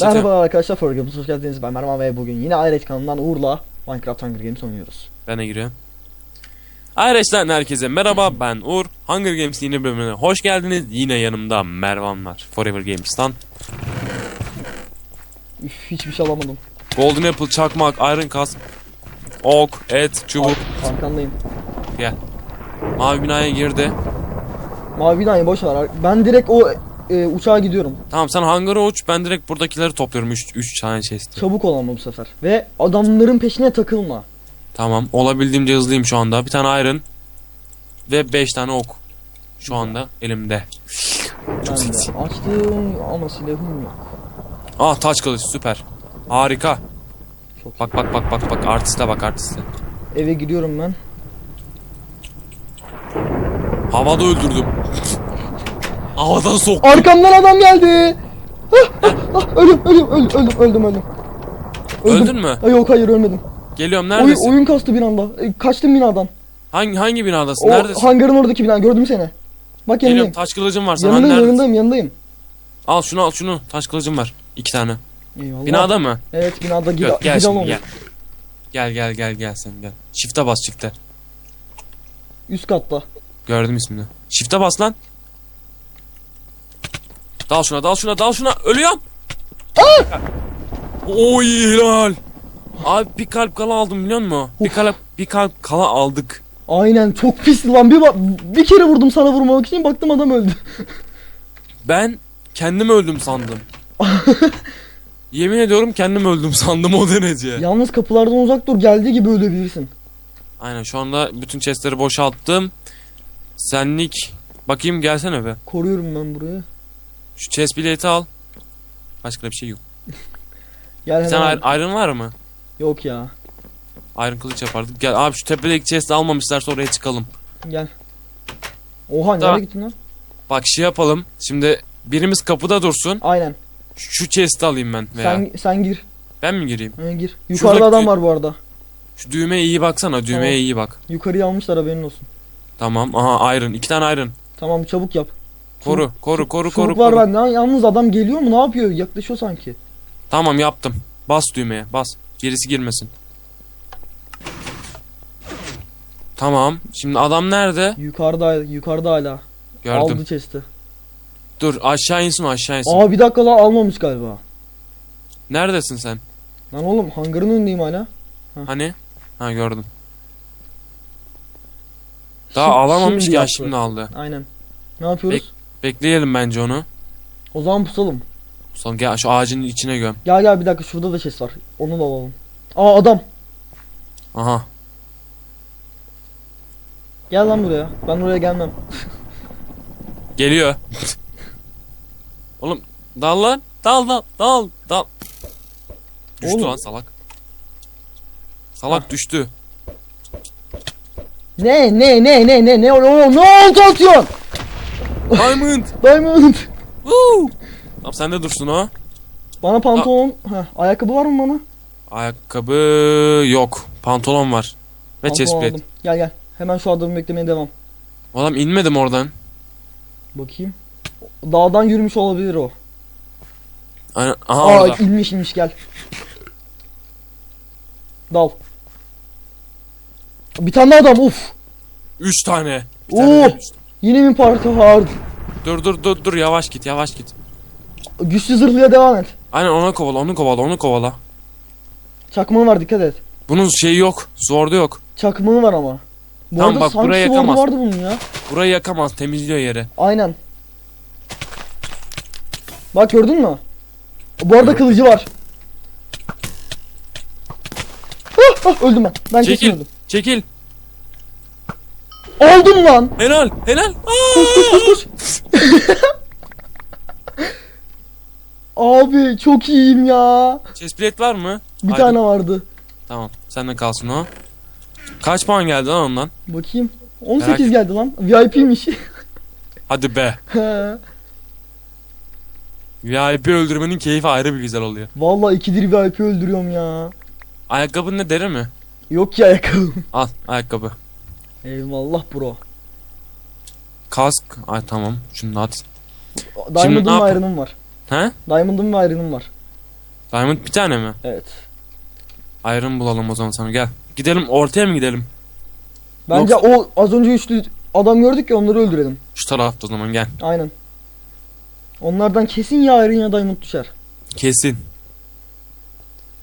Başlatıyorum. Merhaba arkadaşlar Games hoş geldiniz. Ben Mervan ve bugün yine Ayret kanalından Uğur'la Minecraft Hunger Games oynuyoruz. Ben de giriyorum. Arkadaşlar herkese merhaba ben Uğur. Hunger Games yeni bölümüne hoş geldiniz. Yine yanımda Mervan var. Forever Games'tan. Üf hiçbir şey alamadım. Golden Apple, çakmak, Iron Kask, ok, et, çubuk. Ar- Arkandayım. Gel. Mavi binaya girdi. Mavi binayı boş ver. Ben direkt o e, uçağa gidiyorum. Tamam sen hangar'a uç. Ben direkt buradakileri topluyorum. 3 3 tane chest'i. Çabuk ol ama bu sefer. Ve adamların peşine takılma. Tamam. Olabildiğimce hızlıyım şu anda. Bir tane Iron ve 5 tane ok. Şu anda elimde. Ben de açtım ama silahım yok. Ah taç kılıç süper. Harika. Çok Bak bak bak bak bak artiste bak artiste. Eve gidiyorum ben. Havada öldürdüm. Havadan soktum. Arkamdan adam geldi. Ah, ah, ah, ölüm ölüm öldüm öldüm öldüm öldüm. Öldün mü? Ay, yok hayır ölmedim. Geliyorum Oy, neredesin? oyun kastı bir anda. E, kaçtım binadan. Hangi hangi binadasın? O neredesin? hangarın oradaki bina gördüm seni. Bak Geliyorum yanındayım. taş kılıcım var sana. Yanındayım Neredesin? yanındayım yanındayım. Al şunu al şunu. Taş kılıcım var. İki tane. Eyvallah. Binada mı? Evet binada gid Gel, gel gidal şimdi olmuş. gel. Gel gel gel gel sen gel. Shift'e bas çıktı. Üst katta. Gördüm ismini. Shift'e bas lan. Dal şuna dal şuna dal şuna. Ölüyorum. Oy helal. Abi bir kalp kala aldım biliyor musun? Bir kalp bir kalp kala aldık. Aynen çok pis lan bir ba- bir kere vurdum sana vurmamak için baktım adam öldü. Ben kendim öldüm sandım. Yemin ediyorum kendim öldüm sandım o derece. Yalnız kapılardan uzak dur geldiği gibi ölebilirsin. Aynen şu anda bütün chestleri boşalttım. Senlik bakayım gelsene be. Koruyorum ben burayı. Şu chest bileti al. Başka bir şey yok. Gel Bir hemen. iron, var mı? Yok ya. Iron kılıç yapardık. Gel abi şu tepedeki chest'i almamışlarsa oraya çıkalım. Gel. Oha nereye Tamam. gittin lan? Bak şey yapalım. Şimdi birimiz kapıda dursun. Aynen. Şu, şu chest'i alayım ben veya. Sen sen gir. Ben mi gireyim? Ha, gir. Yukarıda Şuradaki- adam var bu arada. Şu düğmeye iyi baksana. Düğmeye Tamam. iyi bak. Yukarıya almışlar haberin olsun. Tamam. Aha iron. iki tane iron. Tamam çabuk yap. Koru. Koru koru koru. Çubuk var koru. bende. Yalnız adam geliyor mu ne yapıyor? Yaklaşıyor sanki. Tamam yaptım. Bas düğmeye. Bas. Gerisi girmesin. Tamam. Şimdi adam nerede? Yukarıda yukarıda hala. Gördüm. Aldı chest'i. Dur aşağı insin aşağı insin. Aa bir dakika daha almamış galiba. Neredesin sen? Lan oğlum hangarın önündeyim hala. Hani? Ha gördüm. Daha Şim- alamamış şimdi ya yaptı. şimdi aldı. Aynen. Ne yapıyoruz? Bekleyelim bence onu. O zaman pusalım. Son gel şu ağacın içine göm. Gel gel bir dakika şurada da chest var. Onu da alalım. Aa adam. Aha. Gel lan buraya. Ben oraya gelmem. Geliyor. Oğlum dal lan. Dal dal dal dal. Düştü Oğlum. lan salak. Salak Ah. düştü. Ne ne ne ne ne ne ne ne oldu atıyorsun? Diamond. Diamond. Woo. Tamam sen de dursun o. Bana pantolon. Heh, ayakkabı var mı bana? Ayakkabı yok. Pantolon var. Ve Pantolon chestplate. aldım. Gel gel. Hemen şu adamı beklemeye devam. Adam inmedim oradan. Bakayım. Dağdan yürümüş olabilir o. Aynen. Aha Aa orada. inmiş inmiş gel. Dal. Bir tane adam uf. Üç tane. Bir Oo. tane düştü. Yine bir parti hard. Dur dur dur dur yavaş git yavaş git. Güçlü zırhlıya devam et. Aynen ona kovala onu kovala onu kovala. Çakmağı var dikkat et. Bunun şeyi yok. Zorda yok. Çakmağı var ama. Bu Tamam, arada bak, sanki sword'u yakamaz. vardı bunun ya. Burayı yakamaz temizliyor yeri. Aynen. Bak gördün mü? Bu arada Evet. kılıcı var. Ah, ah, öldüm ben. Ben kesin Çekil. öldüm. Çekil. Aldım lan. Helal helal. Koş koş koş koş. Abi çok iyiyim ya. Chestplate var mı? Bir Haydi. tane vardı. Tamam sende kalsın o. Kaç puan geldi lan ondan? Bakayım. 18 Merak- geldi lan. VIP'miş. Hadi be. VIP öldürmenin keyfi ayrı bir güzel oluyor. Vallahi ikidir VIP öldürüyorum ya. Ayakkabın ne deri mi? Yok ki ayakkabım. Al ayakkabı. Eyvallah bro. Kask. Ay tamam. Şunu at. Diamond'ım ne ve yap- Iron'ım var. He? Diamond'ım ve Iron'ım var. Diamond bir tane mi? Evet. Iron bulalım o zaman sana gel. Gidelim ortaya mı gidelim? Bence o az önce üçlü adam gördük ya onları öldürelim. Şu tarafta o zaman gel. Aynen. Onlardan kesin ya Iron ya Diamond düşer. Kesin.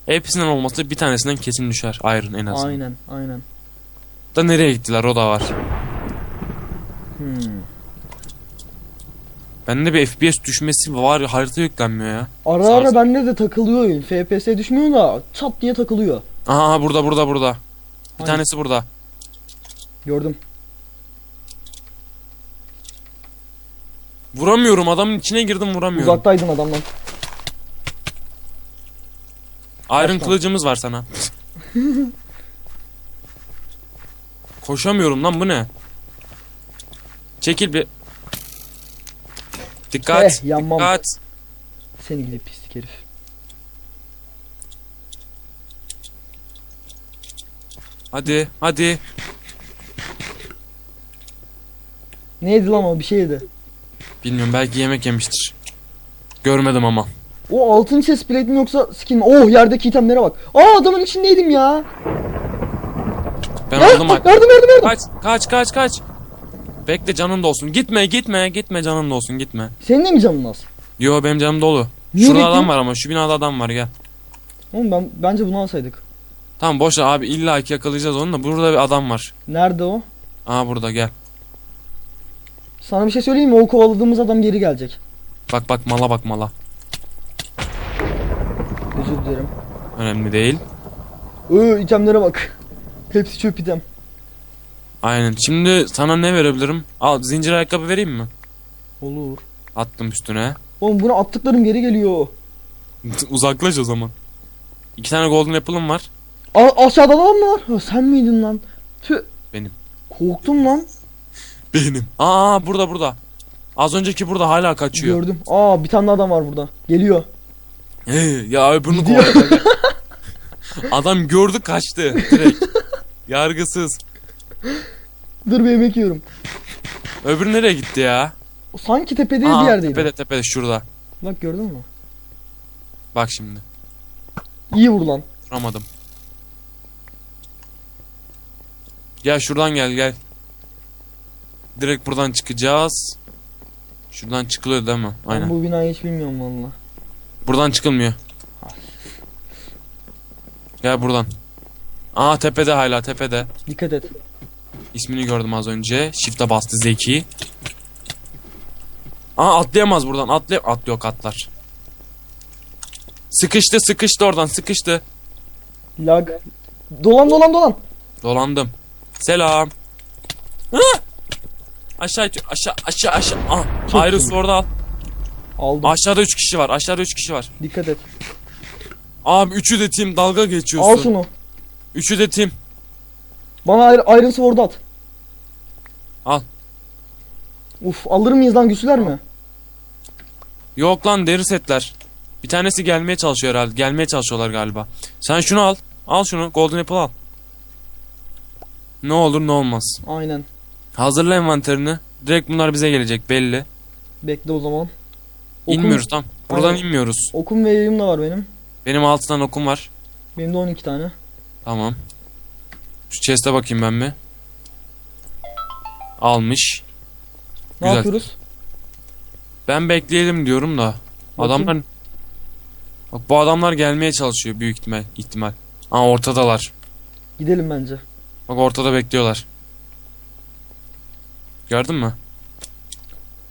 Hepsinden olmasa bir tanesinden kesin düşer Iron en azından. Aynen aynen. Da nereye gittiler o da var. Hmm. Bende bir FPS düşmesi var harita yüklenmiyor ya. Ara Sağ ara bende de takılıyor oyun. FPS düşmüyor da çat diye takılıyor. Aha burada burada burada. Bir Hani? tanesi burada. Gördüm. Vuramıyorum adamın içine girdim vuramıyorum. Uzaktaydın adamdan. Iron kılıcımız var sana. Koşamıyorum lan bu ne? Çekil bir. Dikkat. Eh, yanmam. Dikkat. Seni gidip pislik herif. Hadi hadi. Neydi lan o bir şeydi. Bilmiyorum belki yemek yemiştir. Görmedim ama. O altın chest plate mi yoksa skin? Oh yerdeki itemlere bak. Aa adamın içindeydim ya. Ben Ah, aldım. yardım yardım yardım. Kaç kaç kaç kaç. Bekle canın da olsun. Gitme gitme gitme canın da olsun gitme. Senin de mi canın az? Yo benim canım dolu. Niye Şurada bekliyorsun? adam var ama şu binada adam var gel. Oğlum ben bence bunu alsaydık. Tamam boş ver abi illa ki yakalayacağız onu da burada bir adam var. Nerede o? Aa burada gel. Sana bir şey söyleyeyim mi? O kovaladığımız adam geri gelecek. Bak bak mala bak mala. Özür dilerim. Önemli değil. Öö itemlere bak. Hepsi çöp item. Aynen. Şimdi sana ne verebilirim? Al zincir ayakkabı vereyim mi? Olur. Attım üstüne. Oğlum buna attıklarım geri geliyor. Uzaklaş o zaman. İki tane golden apple'ım var. A aşağıda mı var? Ha, sen miydin lan? Tüh. Benim. Korktum lan. Benim. Aa burada burada. Az önceki burada hala kaçıyor. Gördüm. Aa bir tane adam var burada. Geliyor. Hey, ya öbürünü kovalıyor. Adam gördü kaçtı direkt. Yargısız. Dur bir yemek yiyorum. Öbürü nereye gitti ya? O sanki tepede Aa, bir yerdeydi. Tepede tepede şurada. Bak gördün mü? Bak şimdi. İyi vur lan. Vuramadım. Gel şuradan gel gel. Direkt buradan çıkacağız. Şuradan çıkılıyor değil mi? Aynen. Ben bu binayı hiç bilmiyorum valla. Buradan çıkılmıyor. Gel buradan. Aa tepede hala tepede. Dikkat et. İsmini gördüm az önce. Shift'e bastı Zeki. Aa atlayamaz buradan. Atlay atlıyor katlar. Sıkıştı sıkıştı oradan sıkıştı. Lag. Dolan dolan dolan. Dolandım. Selam. Aşağı aşağı aşağı aşağı. Ah, iyi. Sword'u al. Aldım. Aşağıda 3 kişi var. Aşağıda 3 kişi var. Dikkat et. Abi üçü de team dalga geçiyorsun. Al şunu. Üçü de team. Bana Iron, Iron Sword at. Al. Uf alır mıyız lan güçlüler mi? Yok lan deri setler. Bir tanesi gelmeye çalışıyor herhalde. Gelmeye çalışıyorlar galiba. Sen şunu al. Al şunu. Golden Apple al. Ne olur ne olmaz. Aynen. Hazırla envanterini. Direkt bunlar bize gelecek belli. Bekle o zaman. Okum- İnmiyoruz tam. Buradan Aynen. inmiyoruz. Okum ve yayım da var benim. Benim 6 tane okum var. Benim de 12 tane. Tamam. Şu chest'e bakayım ben bir. Almış. Ne Güzel. yapıyoruz? Ben bekleyelim diyorum da. Bakayım. Adamlar... Bak bu adamlar gelmeye çalışıyor büyük ihtimal. ihtimal. Aa ortadalar. Gidelim bence. Bak ortada bekliyorlar. Gördün mü?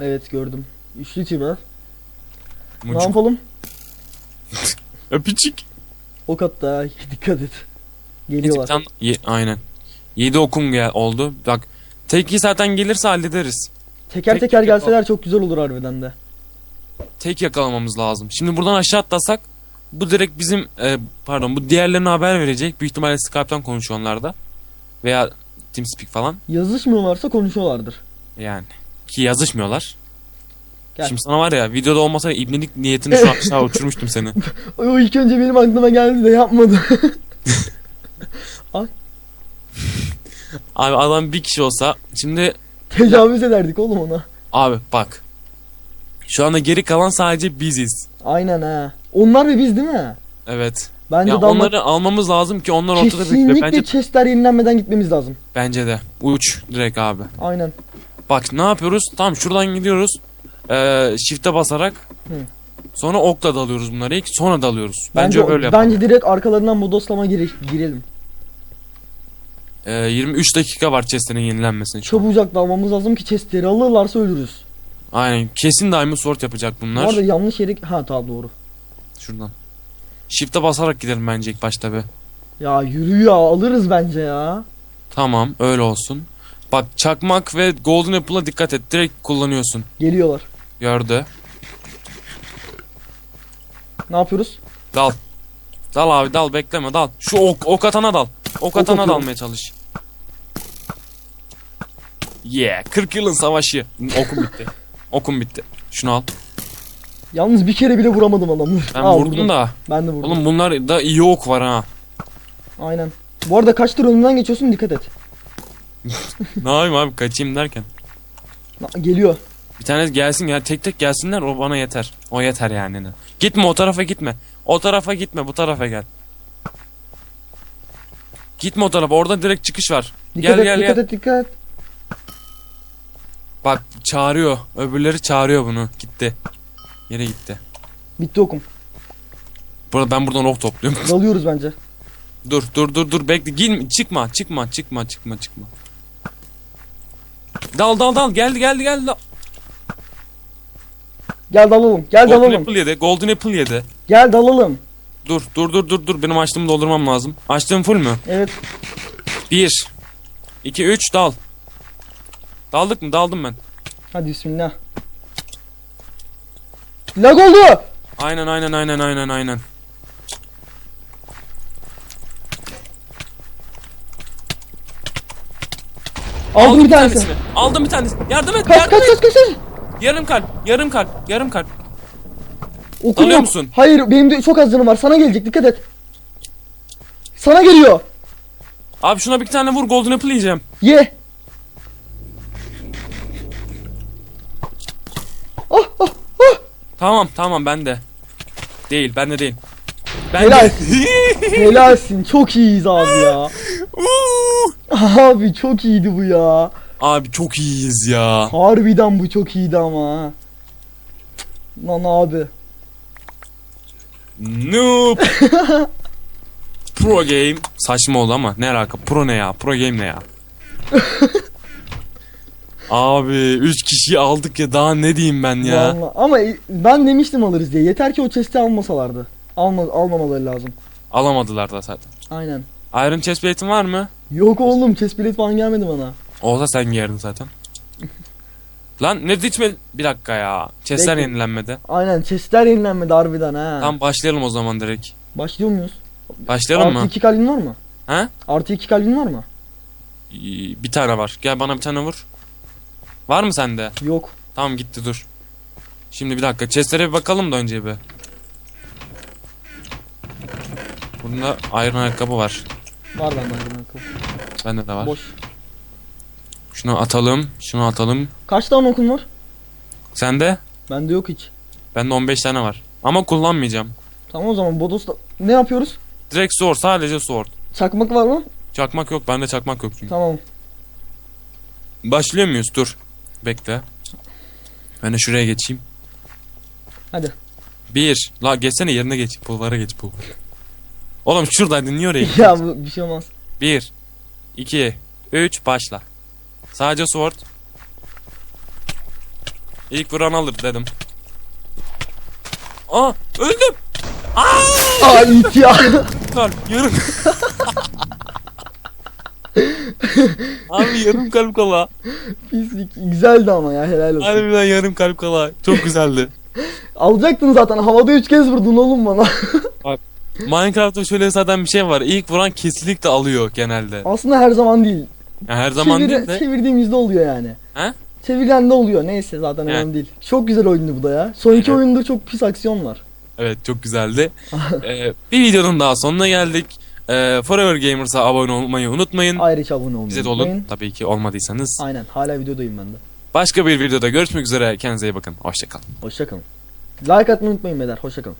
Evet gördüm. Üçlü team ha. Ne Mucuk. yapalım? Öpücük. Ok attı ha. Dikkat et. Geliyorlar. tane- Ye- aynen. 7 okum gel oldu. Bak teki zaten gelirse hallederiz. Teker tek- teker tek- gelseler çok güzel olur harbiden de. Tek yakalamamız lazım. Şimdi buradan aşağı atlasak bu direkt bizim e, pardon bu diğerlerine haber verecek. Büyük ihtimalle Skype'tan konuşuyorlar da. Veya TeamSpeak falan. Yazışmıyorlarsa konuşuyorlardır. Yani. Ki yazışmıyorlar. Gel. Şimdi sana var ya videoda olmasa ibnelik niyetini şu an aşağı uçurmuştum seni. O ilk önce benim aklıma geldi de yapmadı. Abi adam bir kişi olsa şimdi Tecavüz ederdik oğlum ona. abi bak. Şu anda geri kalan sadece biziz. Aynen ha. Onlar ve biz değil mi? Evet. Bence ya onları almamız lazım ki onlar ortada bekliyor. kesinlikle Bence chestler yenilenmeden gitmemiz lazım. bence de. Uç direkt abi. Aynen. Bak ne yapıyoruz? Tamam şuradan gidiyoruz. Ee, shift'e basarak. Hı. Sonra okla dalıyoruz bunları ilk sonra dalıyoruz. Bence, Bence, böyle yapalım. Bence direkt arkalarından bodoslama gire- girelim. Ee, 23 dakika var chest'lerin yenilenmesine. şu an. Çabucak dalmamız lazım ki chestleri alırlarsa ölürüz. Aynen. Kesin Diamond Sword yapacak bunlar. Bu arada yanlış yere... Ha tamam doğru. Şuradan. Shift'e basarak gidelim bence ilk başta be. Ya yürü ya alırız bence ya. Tamam öyle olsun. Bak çakmak ve golden apple'a dikkat et. Direkt kullanıyorsun. Geliyorlar. Gördü. Ne yapıyoruz? Dal. Dal abi dal bekleme dal. Şu ok, ok atana dal. Ok atana atıyorum. dalmaya çalış. Yeah 40 yılın savaşı. Okum bitti. Okum bitti. Şunu al. Yalnız bir kere bile vuramadım adamı. Ben Aa, vurdum da. Ben de vurdum. Oğlum bunlar da iyi ok var ha. Aynen. Bu arada kaç tır önünden geçiyorsun dikkat et. ne yapayım abi kaçayım derken. Geliyor. Bir tane gelsin ya tek tek gelsinler o bana yeter. O yeter yani. Gitme o tarafa gitme. O tarafa gitme bu tarafa gel. Gitme o tarafa orada direkt çıkış var. Dikkat Gel, et gel, dikkat gel. et dikkat. Bak çağırıyor. Öbürleri çağırıyor bunu. Gitti. Yere gitti. Bitti okum. Burada ben buradan ok topluyorum. Dalıyoruz bence. dur dur dur dur bekle. Gin çıkma çıkma çıkma çıkma çıkma. Dal dal dal geldi geldi geldi. Dal. Gel dalalım. Gel Golden dalalım. Apple yedi. Golden Apple yedi. Gel dalalım. Dur dur dur dur dur. Benim açtığımı doldurmam lazım. Açtığım full mü? Evet. 1 2 3 dal. Daldık mı? Daldım ben. Hadi bismillah. Lag oldu. Aynen aynen aynen aynen aynen. Aldım bir tanesi. tanesini. Aldım bir tanesi. Yardım et. Kaç yardım kaç et. kaç kaç. kaç. Yarım kalp. Yarım kalp. Yarım kalp. Okum Alıyor yok. musun? Hayır benim de çok az canım var. Sana gelecek dikkat et. Sana geliyor. Abi şuna bir tane vur. Golden Apple yiyeceğim. Ye. Ah ah ah. Tamam tamam ben de. Değil ben de değil. Ben Helal. Helalsin. Çok iyiyiz abi ya. Abi çok iyiydi bu ya. Abi çok iyiyiz ya. Harbiden bu çok iyiydi ama. ha. Lan abi. Noob. Pro game. Saçma oldu ama ne alaka? Pro ne ya? Pro game ne ya? Abi 3 kişiyi aldık ya daha ne diyeyim ben ya? Vallahi- Ama ben demiştim alırız diye. Yeter ki o chest'i almasalardı. Alma, almamaları lazım. Alamadılar da zaten. Aynen. Iron chest plate'in var mı? Yok oğlum chest plate falan gelmedi bana. Olsa sen giyerdin zaten. Lan ne içme bir dakika ya. Chestler Bekle. yenilenmedi. Aynen chest'ler yenilenmedi harbiden ha. Tamam başlayalım o zaman direkt. Başlıyor muyuz? Başlayalım Artı mı? 2 kalbin var mı? He? Artı 2 kalbin var mı? Ee, Bir tane var. Gel bana bir tane vur. Var mı sende? Yok. Tamam gitti dur. Şimdi bir dakika chestlere bir bakalım da önce bir. Bunda iron ayakkabı var. Var bende harbiden akıl. Bende de var. Boş. Şunu atalım. Şunu atalım. Kaç tane okun var? Sende? Bende yok hiç. Bende 15 tane var. Ama kullanmayacağım. Tamam o zaman Bodos'ta ne yapıyoruz? Direkt sword. Sadece sword. Çakmak var mı? Çakmak yok. Bende çakmak yok çünkü. Tamam. Başlıyor muyuz? Dur. Bekle. Ben de şuraya geçeyim. Hadi. Bir. La geçsene yerine geç. Pulvara geç pulvara. Oğlum şuradaydın niye oraya ya bu bir şey olmaz. Bir. iki, Üç. Başla. Sadece sword. İlk vuran alır dedim. Aa öldüm. Aa it ya. Kalp yarım. Abi yarım kalp kala. Pislik. Güzeldi ama ya helal olsun. Harbiden yarım kalp kala. Çok güzeldi. Alacaktın zaten havada 3 kez vurdun oğlum bana. Minecraft'ta şöyle zaten bir şey var. İlk vuran kesinlikle alıyor genelde. Aslında her zaman değil. Yani her zaman Çevir- değil de. Çevirdiğimizde oluyor yani. He? Çeviren de oluyor. Neyse zaten He. önemli değil. Çok güzel oyundu bu da ya. Son iki Evet. oyunda çok pis aksiyon var. Evet çok güzeldi. Ee, bir videonun daha sonuna geldik. Ee, Forever Gamers'a abone olmayı unutmayın. Ayrıca abone olmayı Bize de olun. Tabii ki olmadıysanız. Aynen hala videodayım ben de. Başka bir videoda görüşmek üzere. Kendinize iyi bakın. Hoşçakalın. Hoşçakalın. Like atmayı unutmayın beyler. Hoşçakalın.